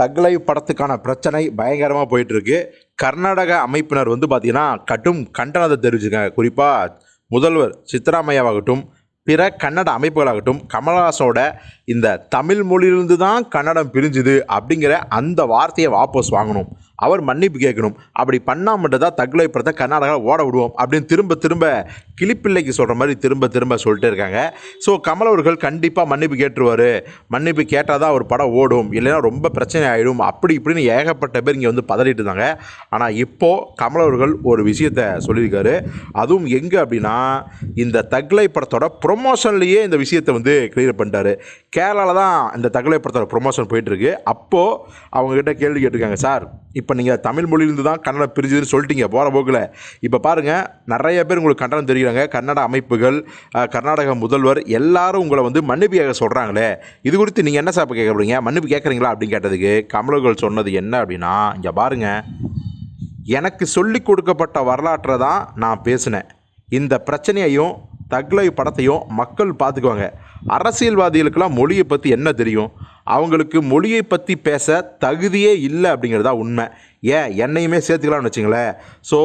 தக்லை படத்துக்கான பிரச்சனை பயங்கரமாக போயிட்டுருக்கு. கர்நாடக அமைப்பினர் வந்து பார்த்திங்கன்னா கடும் கண்டனத்தை தெரிவிச்சிருக்காங்க. குறிப்பாக முதல்வர் சித்தராமையாவாகட்டும் பிற கன்னட அமைப்புகளாகட்டும் கமல்ஹாசனோட இந்த தமிழ் மொழியிலிருந்து தான் கன்னடம் பிரிஞ்சுது அப்படிங்கிற அந்த வார்த்தையை வாபஸ் வாங்கணும். அவர் மன்னிப்பு கேட்கணும். அப்படி பண்ணால் மட்டும்தான் தக்லை படத்தை கர்நாடகாவில் ஓட விடுவோம் அப்படின்னு திரும்ப திரும்ப கிளிப்பிள்ளைக்கு சொல்கிற மாதிரி திரும்ப திரும்ப சொல்லிட்டு இருக்காங்க. ஸோ கமல் அவர்கள் கண்டிப்பாக மன்னிப்பு கேட்டுருவார். மன்னிப்பு கேட்டால் தான் ஒரு படம் ஓடும். இல்லைன்னா ரொம்ப பிரச்சனை ஆகிடும் அப்படி இப்படின்னு ஏகப்பட்ட பேர் இங்கே வந்து பதறிட்டு இருந்தாங்க. ஆனால் இப்போது கமல் அவர்கள் ஒரு விஷயத்தை சொல்லியிருக்காரு. அதுவும் எங்கே அப்படின்னா இந்த தக்லை படத்தோட ப்ரொமோஷன்லேயே இந்த விஷயத்தை வந்து கிளியர் பண்ணிட்டாரு. கேரளாவில் தான் இந்த தக்லை படத்தோட ப்ரொமோஷன் போயிட்டுருக்கு. அப்போது அவங்கக்கிட்ட கேள்வி கேட்டிருக்காங்க சார் இப்போ நீங்கள் தமிழ் மொழியிலிருந்து தான் கன்னடம் பிரிஞ்சுதுன்னு சொல்லிட்டீங்க போகிற போக்கில். இப்போ பாருங்கள் நிறைய பேர் உங்களுக்கு கண்டனம் தெரிவிக்கிறாங்க கன்னட அமைப்புகள் கர்நாடக முதல்வர் எல்லாரும் உங்களை வந்து மன்னிப்பு கேட்க சொல்கிறாங்களே இது குறித்து நீங்கள் என்ன சார் இப்போ கேட்க போறீங்க? மன்னிப்பு கேட்குறீங்களா அப்படின்னு கேட்டதுக்கு கமலர்கள் சொன்னது என்ன அப்படின்னா இங்கே பாருங்கள் எனக்கு சொல்லி கொடுக்கப்பட்ட வரலாற்றை தான் நான் பேசினேன். இந்த பிரச்சனையையும் தக்லை படத்தையும் மக்கள் பார்த்துக்குவாங்க. அரசியல்வாதிகளுக்கெல்லாம் மொழியை பற்றி என்ன தெரியும்? அவங்களுக்கு மொழியை பற்றி பேச தகுதியே இல்லை அப்படிங்கிறதா உண்மை. ஏன்? என்னையுமே சேர்த்துக்கலாம்னு வச்சுங்களேன். ஸோ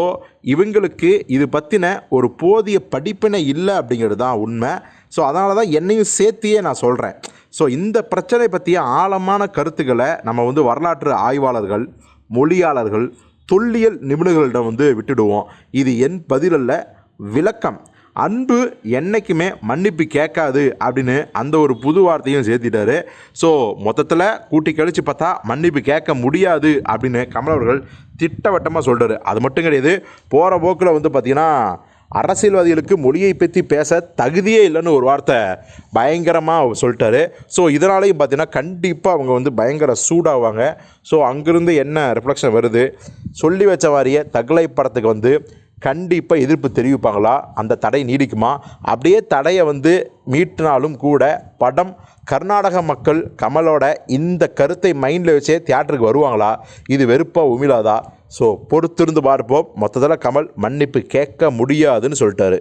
இவங்களுக்கு இது பற்றின ஒரு போதிய படிப்பினை இல்லை அப்படிங்கிறது தான் உண்மை. ஸோ அதனால தான் என்னையும் சேர்த்தியே நான் சொல்கிறேன் ஸோ இந்த பிரச்சனை பற்றிய ஆழமான கருத்துக்களை நம்ம வந்து வரலாற்று ஆய்வாளர்கள் மொழியாளர்கள் தொல்லியல் நிபுணர்களிடம் வந்து விட்டுடுவோம். இது என் பதிலல்ல விளக்கம். அன்பு என்றைக்குமே மன்னிப்பு கேட்காது அப்படின்னு அந்த ஒரு புது வார்த்தையும் சேர்த்திட்டாரு. ஸோ மொத்தத்தில் கூட்டி கழித்து பார்த்தா மன்னிப்பு கேட்க முடியாது அப்படின்னு கமல் அவர்கள் திட்டவட்டமாக சொல்கிறாரு அது மட்டும் கிடையாது போகிற போக்கில் வந்து பார்த்திங்கன்னா அரசியல்வாதிகளுக்கு மொழியை பற்றி பேச தகுதியே இல்லைன்னு ஒரு வார்த்தை பயங்கரமாக சொல்லிட்டாரு. ஸோ இதனாலையும் பார்த்தீங்கன்னா கண்டிப்பாக அவங்க வந்து பயங்கர சூடாவாங்க. ஸோ அங்கேருந்து என்ன ரிஃப்ளெக்ஷன் வருது? சொல்லி வச்ச மாதிரியே தகலை படத்துக்கு வந்து கண்டிப்பாக எதிர்ப்பு தெரிவிப்பாங்களா? அந்த தடை நீடிக்குமா? அப்படியே தடையை வந்து மீட்டினாலும் கூட படம் கர்நாடக மக்கள் கமலோட இந்த கருத்தை மைண்டில் வச்சே தியேட்டருக்கு வருவாங்களா? இது வெறுப்பாக உமிழாதா? ஸோ பொறுத்திருந்து பார்ப்போம். மொத்தத்தில் கமல் மன்னிப்பு கேட்க முடியாதுன்னு சொல்லிட்டாரு.